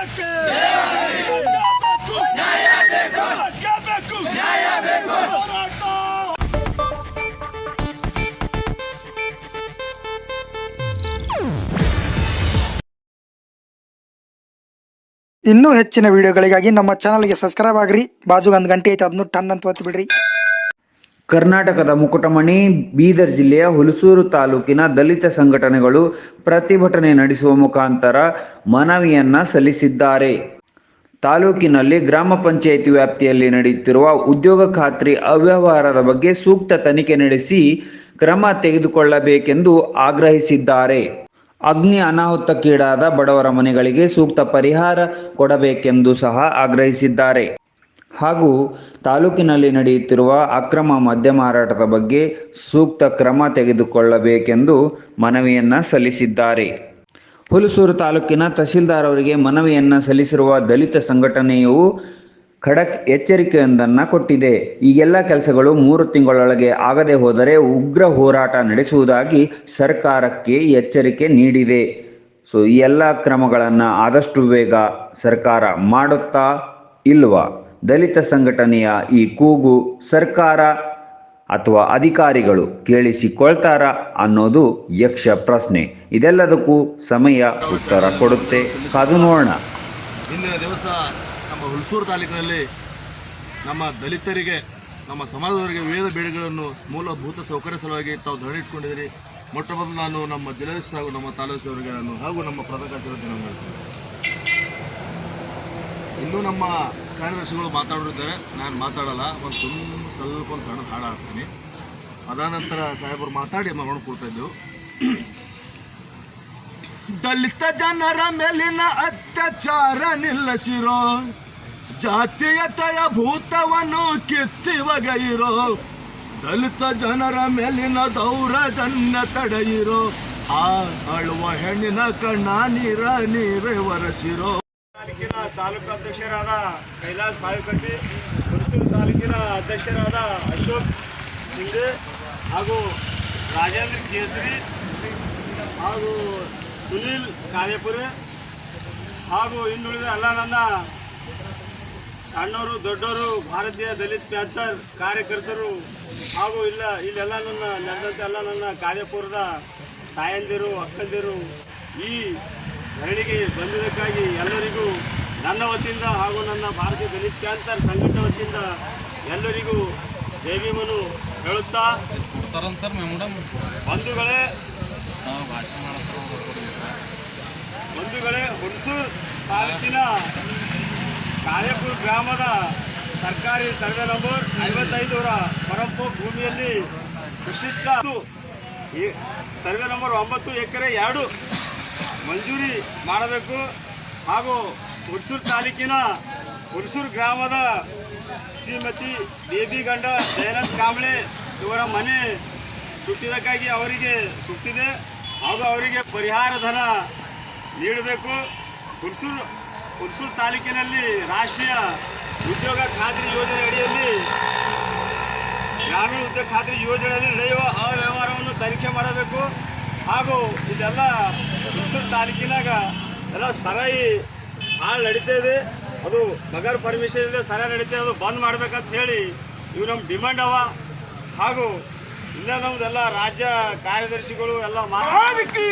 ಬೇಕೇ ಬೇಕು ಬೇಕು ಹೋರಾಟ. ಇನ್ನೂ ಹೆಚ್ಚಿನ ವಿಡಿಯೋಗಳಿಗಾಗಿ ನಮ್ಮ ಚಾನಲ್ಗೆ ಸಬ್ಸ್ಕ್ರೈಬ್ ಆಗ್ರಿ. ಬಾಜುಗೆ ಒಂದು ಗಂಟೆ ಐತೆ ಅದನ್ನು ಟನ್ ಅಂತ ಒತ್ತಿ ಬಿಡ್ರಿ. ಕರ್ನಾಟಕದ ಮುಕುಟಮಣಿ, ಬೀದರ್ ಜಿಲ್ಲೆಯ ಹುಲಸೂರು ತಾಲೂಕಿನ ದಲಿತ ಸಂಘಟನೆಗಳು ಪ್ರತಿಭಟನೆ ನಡೆಸುವ ಮುಖಾಂತರ ಮನವಿಯನ್ನ ಸಲ್ಲಿಸಿದ್ದಾರೆ. ತಾಲೂಕಿನಲ್ಲಿ ಗ್ರಾಮ ಪಂಚಾಯಿತಿ ವ್ಯಾಪ್ತಿಯಲ್ಲಿ ನಡೆಯುತ್ತಿರುವ ಉದ್ಯೋಗ ಖಾತ್ರಿ ಅವ್ಯವಹಾರದ ಬಗ್ಗೆ ಸೂಕ್ತ ತನಿಖೆ ನಡೆಸಿ ಕ್ರಮ ತೆಗೆದುಕೊಳ್ಳಬೇಕೆಂದು ಆಗ್ರಹಿಸಿದ್ದಾರೆ. ಅಗ್ನಿ ಅನಾಹುತಕ್ಕೀಡಾದ ಬಡವರ ಮನೆಗಳಿಗೆ ಸೂಕ್ತ ಪರಿಹಾರ ಕೊಡಬೇಕೆಂದು ಸಹ ಆಗ್ರಹಿಸಿದ್ದಾರೆ. ಹಾಗೂ ತಾಲೂಕಿನಲ್ಲಿ ನಡೆಯುತ್ತಿರುವ ಅಕ್ರಮ ಮದ್ಯ ಮಾರಾಟದ ಬಗ್ಗೆ ಸೂಕ್ತ ಕ್ರಮ ತೆಗೆದುಕೊಳ್ಳಬೇಕೆಂದು ಮನವಿಯನ್ನ ಸಲ್ಲಿಸಿದ್ದಾರೆ. ಹುಲಸೂರು ತಾಲೂಕಿನ ತಹಸೀಲ್ದಾರ್ ಅವರಿಗೆ ಮನವಿಯನ್ನ ಸಲ್ಲಿಸಿರುವ ದಲಿತ ಸಂಘಟನೆಯು ಖಡಕ್ ಎಚ್ಚರಿಕೆಯೊಂದನ್ನು ಕೊಟ್ಟಿದೆ. ಈ ಎಲ್ಲ ಕೆಲಸಗಳು ಮೂರು ತಿಂಗಳೊಳಗೆ ಆಗದೆ ಹೋದರೆ ಉಗ್ರ ಹೋರಾಟ ನಡೆಸುವುದಾಗಿ ಸರ್ಕಾರಕ್ಕೆ ಎಚ್ಚರಿಕೆ ನೀಡಿದೆ. ಸೊ, ಈ ಎಲ್ಲ ಕ್ರಮಗಳನ್ನು ಆದಷ್ಟು ಬೇಗ ಸರ್ಕಾರ ಮಾಡುತ್ತಾ ಇಲ್ವಾ? ದಲಿತ ಸಂಘಟನೆಯ ಈ ಕೂಗು ಸರ್ಕಾರ ಅಥವಾ ಅಧಿಕಾರಿಗಳು ಕೇಳಿಸಿಕೊಳ್ತಾರ ಅನ್ನೋದು ಯಕ್ಷ ಪ್ರಶ್ನೆ. ಇದೆಲ್ಲದಕ್ಕೂ ಸಮಯ ಉತ್ತರ ಕೊಡುತ್ತೆ. ಕಾದು ನೋಡೋಣ. ಇಂದಿನ ದಿವಸ ನಮ್ಮ ಹುಲ್ಸೂರು ತಾಲೂಕಿನಲ್ಲಿ ನಮ್ಮ ದಲಿತರಿಗೆ, ನಮ್ಮ ಸಮಾಜದವರಿಗೆ ವಿವಿಧ ಬೇಡಿಕೆಗಳನ್ನು ಮೂಲಭೂತ ಸೌಕರ್ಯ ಸಲುವಾಗಿ ತಾವು ಧರಣಿ ಇಟ್ಕೊಂಡಿದ್ದೀರಿ. ಮೊಟ್ಟ ಮೊದಲು ನಾನು ನಮ್ಮ ಜಿಲ್ಲಾಧೀಶ ಹಾಗೂ ನಮ್ಮ ತಾಲೂಕಿನವರಿಗೆ ನಾನು ಹಾಗೂ ನಮ್ಮ ಪ್ರಧಾನ ಕಾರ್ಯದರ್ಶಿ ಇನ್ನೂ ನಮ್ಮ ಕಾರ್ಯದರ್ಶಿಗಳು ಮಾತಾಡಿದ್ದಾರೆ ನಾನು ಮಾತಾಡಲ್ಲ, ಒಂದು ಸುಮ್ಮ ಸ್ವಲ್ಪ ಒಂದು ಸಣ್ಣ ಹಾಡು ಹಾಡ್ತೀನಿ ಅದಾನಂತರ ಸಾಹೇಬರು ಮಾತಾಡಿ ಮಗಳು ಕೊಡ್ತಾ ಇದ್ದೆವು. ದಲಿತ ಜನರ ಮೇಲಿನ ಅತ್ಯಾಚಾರ ನಿಲ್ಲಿಸಿರೋ, ಜಾತೀಯತೆಯ ಭೂತವನ್ನು ಕಿತ್ತಿ ಒಗೆಯಿರೋ ದಲಿತ ಜನರ ಮೇಲಿನ ದೌರ್ಜನ್ಯ ತಡೆಯಿರೋ, ಆ ಅಳುವ ಹೆಣ್ಣಿನ ಕಣ್ಣ ನೀರ ನೀರೇ ಒರೆಸಿರೋ ತಾಲೂಕು ಅಧ್ಯಕ್ಷರಾದ ಕೈಲಾಸ್ ಬಾಳಿಕಟ್ಟಿ ಹುಣಸೂರು ತಾಲೂಕಿನ ಅಧ್ಯಕ್ಷರಾದ ಅಶೋಕ್ ಸಿಂಗ್ ಹಾಗೂ ರಾಜೇಂದ್ರ ಕೇಸರಿ ಹಾಗೂ ಸುನೀಲ್ ಕಾದೇಪುರಿ ಹಾಗೂ ಇನ್ನುಳಿದ ಎಲ್ಲ ನನ್ನ ಸಣ್ಣವರು ದೊಡ್ಡವರು ಭಾರತೀಯ ದಲಿತ ಪ್ಯಾಂಥರ್ ಕಾರ್ಯಕರ್ತರು ಹಾಗೂ ಇಲ್ಲ, ಇಲ್ಲೆಲ್ಲ ನನ್ನ ನಡೆದಂಥ ಎಲ್ಲ ನನ್ನ ಕಾದೇಪುರದ ತಾಯಂದಿರು, ಅಕ್ಕಂದಿರು ಈ ಧರಣಿಗೆ ಬಂದಿದ್ದಕ್ಕಾಗಿ ಎಲ್ಲರಿಗೂ ನನ್ನ ವತಿಯಿಂದ ಹಾಗೂ ನನ್ನ ಭಾರತೀಯ ದಲಿತ ಕ್ಯಾನ್ಸರ್ ಸಂಘಟನೆ ವತಿಯಿಂದ ಎಲ್ಲರಿಗೂ ಜೈ ಭೀಮನು ಹೇಳುತ್ತಾ ಬಂಧುಗಳೇ ಬಂಧುಗಳೇ ಹುಣಸೂರು ತಾಲೂಕಿನ ಕಾಯಪುರ ಗ್ರಾಮದ ಸರ್ಕಾರಿ ಸರ್ವೆ ನಂಬರ್ ಐವತ್ತೈದರ ಪರಂಪು ಭೂಮಿಯಲ್ಲಿ ವಿಶಿಷ್ಟ ಈ ಸರ್ವೆ ನಂಬರ್ ಒಂಬತ್ತು ಎಕರೆ ಎರಡು ಮಂಜೂರಿ ಮಾಡಬೇಕು ಹಾಗೂ ಹುಣಸೂರು ತಾಲೂಕಿನ ಹುಣಸೂರು ಗ್ರಾಮದ ಶ್ರೀಮತಿ ಬೇಬಿ ಗಂಡ ದಯಾನಂದ್ ಕಾಂಬ್ಳೆ ಇವರ ಮನೆ ಸುಟ್ಟಿದ್ದಕ್ಕಾಗಿ ಅವರಿಗೆ ಸುಟ್ಟಿದೆ ಹಾಗೂ ಅವರಿಗೆ ಪರಿಹಾರ ಧನ ನೀಡಬೇಕು. ಹುಣಸೂರು ಹುಣಸೂರು ತಾಲೂಕಿನಲ್ಲಿ ರಾಷ್ಟ್ರೀಯ ಉದ್ಯೋಗ ಖಾತ್ರಿ ಯೋಜನೆ ಅಡಿಯಲ್ಲಿ ಗ್ರಾಮೀಣ ಉದ್ಯೋಗ ಖಾತ್ರಿ ಯೋಜನೆಯಲ್ಲಿ ನಡೆಯುವ ಅವ್ಯವಹಾರವನ್ನು ತನಿಖೆ ಮಾಡಬೇಕು. ಹಾಗೂ ಇದೆಲ್ಲ ಹುಣಸೂರು ತಾಲೂಕಿನಾಗ ಎಲ್ಲ ಸರಾಯಿ ಹಾಳು ನಡೀತಾ ಇದೆ. ಅದು ನಗರ ಪರ್ಮಿಷನ್ ಇದೆ ಸರ ನಡೀತಾ ಅದು ಬಂದ್ ಮಾಡ್ಬೇಕಂತ ಹೇಳಿ ಇವು ನಮ್ಮ ಡಿಮ್ಯಾಂಡ್ ಅವ. ಹಾಗೂ ಇಲ್ಲ ನಮ್ದೆಲ್ಲ ರಾಜ್ಯ ಕಾರ್ಯದರ್ಶಿಗಳು ಎಲ್ಲ ಮಾತಾಡೋದಕ್ಕೆ